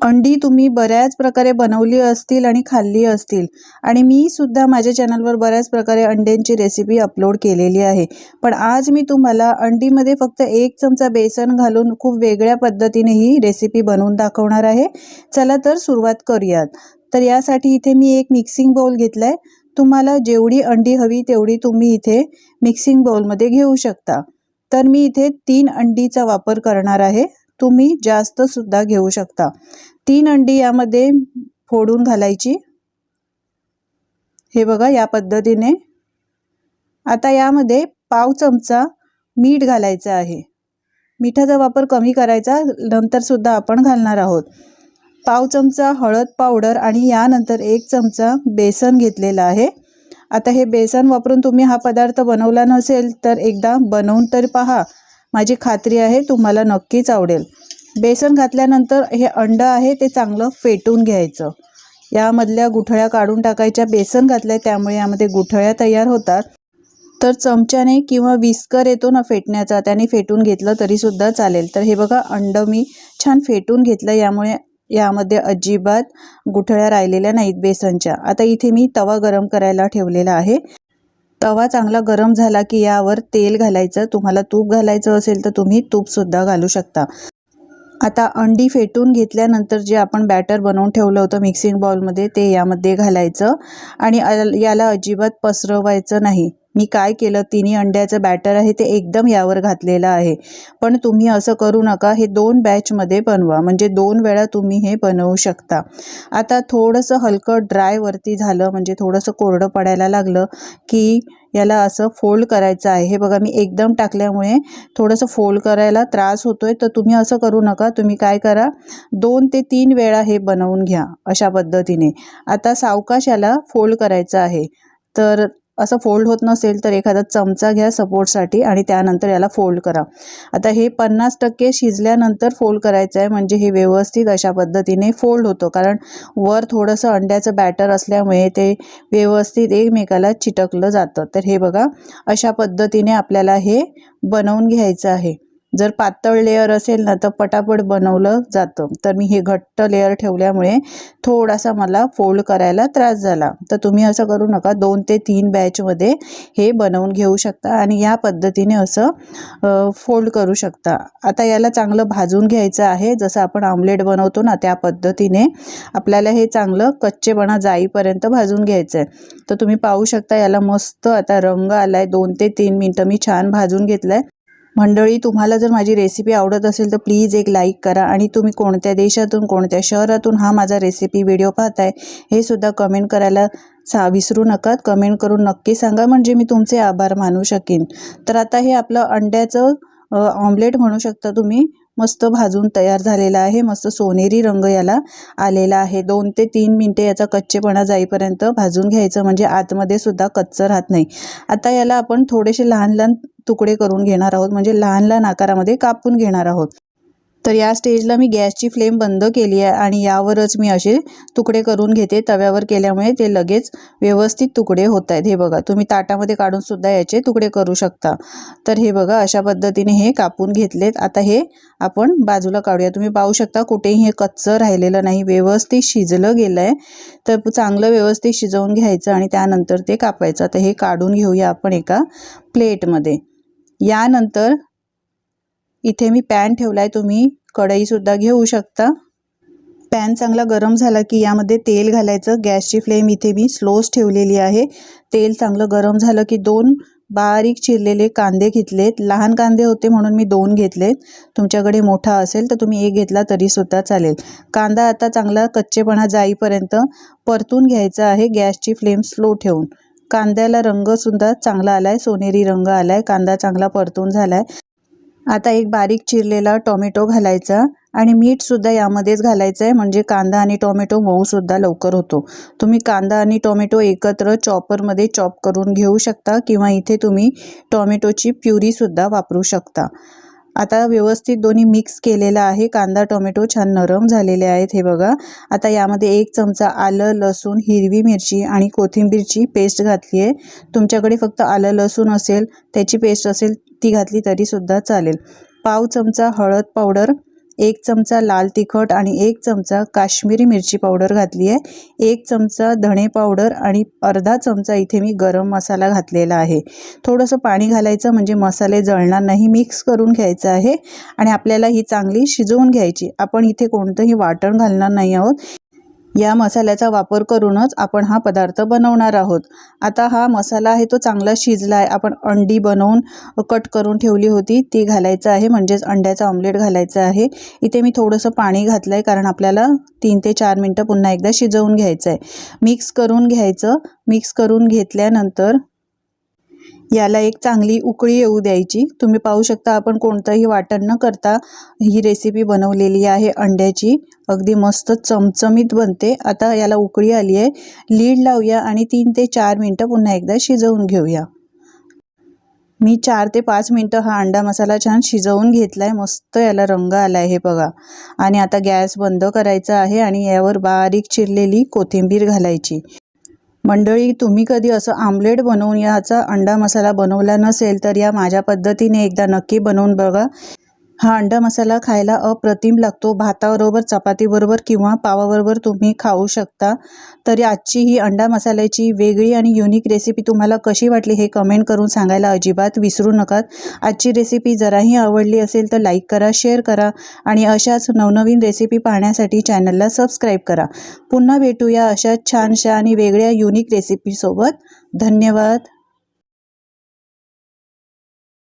अंडी तुम्ही बऱ्याच प्रकारे बनवली असतील आणि खाल्ली असतील. आणि मी सुद्धा माझ्या चॅनलवर बऱ्याच प्रकारे अंड्यांची रेसिपी अपलोड केलेली आहे. पण आज मी तुम्हाला अंडीमध्ये फक्त एक चमचा बेसन घालून खूप वेगळ्या पद्धतीने ही रेसिपी बनवून दाखवणार आहे. चला तर सुरुवात करूयात. तर यासाठी इथे मी एक मिक्सिंग बाउल घेतला आहे तुम्हाला जेवढी अंडी हवी तेवढी तुम्ही इथे मिक्सिंग बाउलमध्ये घेऊ शकता. तर मी इथे तीन अंडीचा वापर करणार आहे. तुम्ही जास्त सुद्धा घेऊ शकता. तीन अंडी यामध्ये फोडून घालायची. हे बघा या पद्धतीने. आता यामध्ये पाव चमचा मीठ घालायचं आहे. मिठाचा वापर कमी करायचा नंतर सुद्धा आपण घालणार आहोत. पाव चमचा हळद पावडर आणि यानंतर एक चमचा बेसन घेतलेला आहे. आता हे बेसन वापरून तुम्ही हा पदार्थ बनवला नसेल तर एकदा बनवून तर पहा. माझी खात्री आहे तुम्हाला नक्कीच आवडेल. बेसन घातल्यानंतर हे अंड आहे ते चांगलं फेटून घ्यायचं. यामधल्या गुठळ्या काढून टाकायच्या बेसन घातल्या त्यामुळे यामध्ये गुठळ्या तयार होतात. तर चमच्याने किंवा विस्कर येतो ना फेटण्याचा त्याने फेटून घेतलं तरीसुद्धा चालेल. तर हे बघा अंड मी छान फेटून घेतलं यामुळे यामध्ये अजिबात गुठळ्या राहिलेल्या नाहीत बेसनच्या. आता इथे मी तवा गरम करायला ठेवलेला आहे. तवा चांगला गरम झाला की यावर तेल घालायचं. तुम्हाला तूप घालायचं असेल तर तुम्ही तूपसुद्धा घालू शकता. आता अंडी फेटून घेतल्यानंतर जे आपण बॅटर बनवून ठेवलं होतं मिक्सिंग बाउलमध्ये ते यामध्ये घालायचं. आणि याला अजिबात पसरवायचं नाही. मी काय केलं? तिन्ही अंड्याचं बॅटर आहे ते एकदम यावर घातलेलं आहे. पण तुम्ही असं करू नका हे दोन बॅचमध्ये बनवा. म्हणजे दोन वेळा तुम्ही हे बनवू शकता. आता थोडंसं हलकं ड्रायवरती झालं म्हणजे थोडंसं कोरडं पडायला लागलं की याला असं फोल्ड करायचं आहे. हे बघा मी एकदम टाकल्यामुळे थोडंसं फोल्ड करायला त्रास होतोय. तर तुम्ही असं करू नका. तुम्ही काय करा? दोन ते तीन वेळा हे बनवून घ्या अशा पद्धतीने. आता सावकाश याला फोल्ड करायचं आहे. तर असं फोल्ड होत नसेल तर एखादा चमचा घ्या सपोर्टसाठी आणि त्यानंतर याला फोल्ड करा. आता हे पन्नास टक्के शिजल्यानंतर फोल्ड करायचं आहे. म्हणजे हे व्यवस्थित अशा पद्धतीने फोल्ड होतं. कारण वर थोडंसं अंड्याचं बॅटर असल्यामुळे ते व्यवस्थित एकमेकाला चिटकलं जातं. तर हे बघा अशा पद्धतीने आपल्याला हे बनवून घ्यायचं आहे. जर पातळ लेअर असेल ना तर पटापट बनवलं जातं. तर मी हे घट्ट लेअर ठेवल्यामुळे थोडासा मला फोल्ड करायला त्रास झाला. तर तुम्ही असं करू नका. दोन ते तीन बॅचमध्ये हे बनवून घेऊ शकता आणि या पद्धतीने असं फोल्ड करू शकता. आता याला चांगलं भाजून घ्यायचं आहे. जसं आपण आमलेट बनवतो ना त्या पद्धतीने आपल्याला हे चांगलं कच्चेपणा जाईपर्यंत भाजून घ्यायचं आहे तर तुम्ही पाहू शकता याला मस्त आता रंग आला आहे दोन ते तीन मिनटं मी छान भाजून घेतलं आहे मंडळी तुम्हाला जर माझी रेसिपी आवडत असेल तर प्लीज एक लाईक करा आणि तुम्ही कोणत्या देशातून कोणत्या शहरातून हा माझा रेसिपी व्हिडिओ पाहताय हे सुद्धा कमेंट करायला सा विसरू नका. कमेंट करून नक्की सांगा म्हणजे मी तुमचे आभार मानू शकेन. तर आता हे आपलं अंड्याचं ऑमलेट म्हणू शकता तुम्ही. मस्त भाजून तयार झालेला आहे. मस्त सोनेरी रंग याला आलेला आहे. दोन ते तीन मिनटे याचा कच्चेपणा जाईपर्यंत भाजून घ्यायचं म्हणजे आतमध्ये सुद्धा कच्चं राहत नाही. आता याला आपण थोडेसे लहान लहान तुकडे करून घेणार आहोत. म्हणजे लहान लहान आकारामध्ये कापून घेणार आहोत. तर या स्टेजला मी गॅसची फ्लेम बंद केली आहे आणि यावरच मी असे तुकडे करून घेते. तव्यावर केल्यामुळे ते लगेच व्यवस्थित तुकडे होत आहेत. हे बघा तुम्ही ताटामध्ये काढून सुद्धा याचे तुकडे करू शकता. तर हे बघा अशा पद्धतीने हे कापून घेतलेत. आता हे आपण बाजूला काढूया. तुम्ही पाहू शकता कुठेही हे कच्चं राहिलेलं नाही. व्यवस्थित शिजलं गेलं आहे तर चांगलं व्यवस्थित शिजवून घ्यायचं आणि त्यानंतर ते कापायचं. आता हे काढून घेऊया आपण एका प्लेटमध्ये. यानंतर इथे मी पॅन ठेवला आहे तुम्ही कढईसुद्धा घेऊ शकता. पॅन चांगला गरम झाला की यामध्ये तेल घालायचं. गॅसची फ्लेम इथे मी स्लोच ठेवलेली आहे. तेल चांगलं गरम झालं की दोन बारीक चिरलेले कांदे घेतलेत. लहान कांदे होते म्हणून मी दोन घेतलेत. तुमच्याकडे मोठा असेल तर तुम्ही एक घेतला तरीसुद्धा चालेल. कांदा आता चांगला कच्चेपणा जाईपर्यंत परतून घ्यायचा आहे. गॅसची फ्लेम स्लो ठेवून. कांद्याला रंगसुद्धा चांगला आला आहे सोनेरी रंग आला आहे कांदा चांगला परतून झाला आहे आता एक बारीक चिरलेला टोमॅटो घालायचा आणि मीठसुद्धा यामध्येच घालायचं आहे म्हणजे कांदा आणि टोमॅटो मऊसुद्धा लवकर होतो. तुम्ही कांदा आणि टोमॅटो एकत्र चॉपरमध्ये चॉप करून घेऊ शकता किंवा इथे तुम्ही टोमॅटोची प्युरीसुद्धा वापरू शकता. आता व्यवस्थित दोन्ही मिक्स केलेला आहे. कांदा टोमॅटो छान नरम झालेले आहेत हे बघा. आता यामध्ये एक चमचा आलं लसूण हिरवी मिरची आणि कोथिंबीरची पेस्ट घातली आहे. तुमच्याकडे फक्त आलं लसूण असेल त्याची पेस्ट असेल ती घातली तरीसुद्धा चालेल. पाव चमचा हळद पावडर एक चमचा लाल तिखट आणि एक चमचा काश्मीरी मिरची पावडर घातली आहे एक चमचा धणे पावडर आणि अर्धा चमचा इथे मी गरम मसाला घातलेला आहे. थोडंसं पाणी घालायचं म्हणजे मसाले जळणार नाही मिक्स करून घ्यायचं आहे आणि आपल्याला ही चांगली शिजवून घ्यायची. आपण इथे कोणतंही वाटण घालणार नाही आहोत. या मसाल्याचा वापर करूनच आपण हा पदार्थ बनवणार आहोत. आता हा मसाला आहे तो चांगला शिजला आहे आपण अंडी बनवून कट करून ठेवली होती. ती घालायचं आहे. म्हणजेच अंड्याचं ऑमलेट घालायचं आहे. इथे मी थोडंसं पाणी घातलं आहे कारण आपल्याला तीन ते चार मिनटं पुन्हा एकदा शिजवून घ्यायचं आहे मिक्स करून घ्यायचं. मिक्स करून घेतल्यानंतर याला एक चांगली उकळी येऊ द्यायची. तुम्ही पाहू शकता आपण कोणतंही वाटण न करता ही रेसिपी बनवलेली आहे अंड्याची. अगदी मस्त चमचमीत बनते. आता याला उकळी आली आहे. लीड लावूया आणि तीन ते चार मिनटं पुन्हा एकदा शिजवून घेऊया. मी चार ते पाच मिनटं हा अंडा मसाला छान शिजवून घेतला आहे मस्त याला रंग आला आहे हे बघा. आणि आता गॅस बंद करायचा आहे आणि यावर बारीक चिरलेली कोथिंबीर घालायची. मंडळी तुम्ही कधी असं आमलेट बनवून याचा अंडा मसाला बनवला नसेल तर या माझ्या पद्धतीने एकदा नक्की बनवून बघा. हा अंडा मसाला खायला अप्रतिम लागतो. भाताबरोबर चपातीबरोबर किंवा पावाबरोबर तुम्ही खाऊ शकता. तरी आजची ही अंडा मसाल्याची वेगळी आणि युनिक रेसिपी तुम्हाला कशी वाटली हे कमेंट करून सांगायला अजिबात विसरू नका. आजची रेसिपी जराही आवडली असेल तर लाईक करा शेअर करा आणि अशाच नवनवीन रेसिपी पाहण्यासाठी चॅनलला सबस्क्राईब करा. पुन्हा भेटूया अशाच छानशा आणि वेगळ्या युनिक रेसिपीसोबत धन्यवाद.